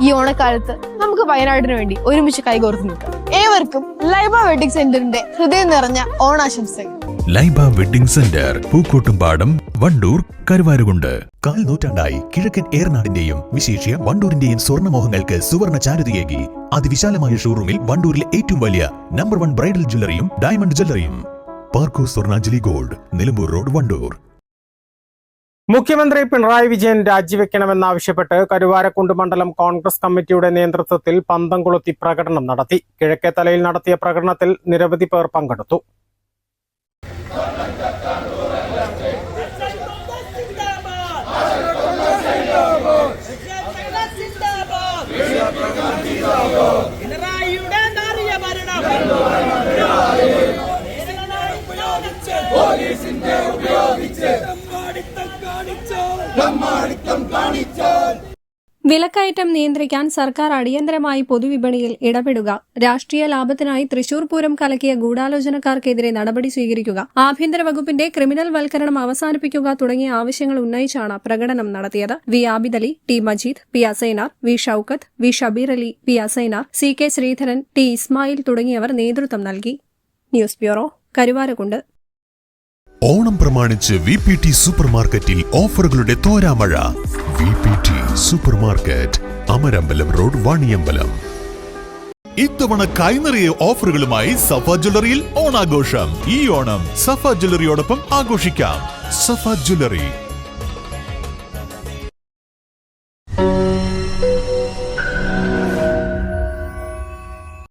ഈ ഓണക്കാലത്ത് നമുക്ക് വയനാടിന് വേണ്ടി ഒരുമിച്ച് കൈകോർത്ത് നിൽക്കാം. ഏവർക്കും ലൈബ വെഡിങ് സെന്ററിന്റെ ഹൃദയം നിറഞ്ഞ ഓണാശംസകൾ. Laiba wedding centre Pookkottumpadam Wandoor Karuvarakundu. കാൽ നൂറ്റാണ്ടായി കിഴക്കൻ ഏറനാടിന്റെയും വിശേഷ്യ വണ്ടൂരിന്റെയും സ്വർണമോഹങ്ങൾക്ക് സുവർണ ചാരുതയേകി അതിവിശാലമായ ഷോറൂമിൽ വണ്ടൂരിലെ ഏറ്റവും വലിയ നമ്പർ വൺ ബ്രൈഡൽ ജ്വല്ലറിയും diamond ജ്വല്ലറിയും. Parco Swarnanjali gold Nilambur road Wandoor. മുഖ്യമന്ത്രി പിണറായി വിജയൻ രാജിവെക്കണമെന്നാവശ്യപ്പെട്ട് കരുവാരക്കുണ്ട് മണ്ഡലം കോൺഗ്രസ് കമ്മിറ്റിയുടെ നേതൃത്വത്തിൽ പന്തംകുളത്തി പ്രകടനം നടത്തി. കിഴക്കേത്തലയിൽ നടത്തിയ പ്രകടനത്തിൽ നിരവധി പേർ പങ്കെടുത്തു. വിലക്കയറ്റം നിയന്ത്രിക്കാൻ സർക്കാർ അടിയന്തരമായി പൊതുവിപണിയിൽ ഇടപെടുക. രാഷ്ട്രീയ ലാഭത്തിനായി തൃശൂർ പൂരം കലക്കിയ ഗൂഢാലോചനക്കാർക്കെതിരെ നടപടി സ്വീകരിക്കുക. ആഭ്യന്തര വകുപ്പിന്റെ ക്രിമിനൽ വൽക്കരണം അവസാനിപ്പിക്കുക തുടങ്ങിയ ആവശ്യങ്ങൾ ഉന്നയിച്ചാണ് പ്രകടനം നടത്തിയത്. V. Abid Ali T. Majeed P. Asainar V. Shoukath V. Shabeer Ali P. Asainar C. K. Sreedharan T. Ismail തുടങ്ങിയവർ നേതൃത്വം നൽകി. ന്യൂസ് ബ്യൂറോ കരുവാരക്കുണ്ട് ഓണം പ്രമാണിച്ച് വി പി ടി സൂപ്പർ മാർക്കറ്റിൽ ഓഫറുകളുടെ തോരാമഴ. V P T super market Amarambalam road Vaniyambalam. ഇത്തവണ കൈനിറിയ ഓഫറുകളുമായി സഫ ജ്വല്ലറിയിൽ ഓണാഘോഷം. ഈ ഓണം സഫ ജ്വല്ലറിയോടൊപ്പം ആഘോഷിക്കാം. സഫ ജ്വല്ലറി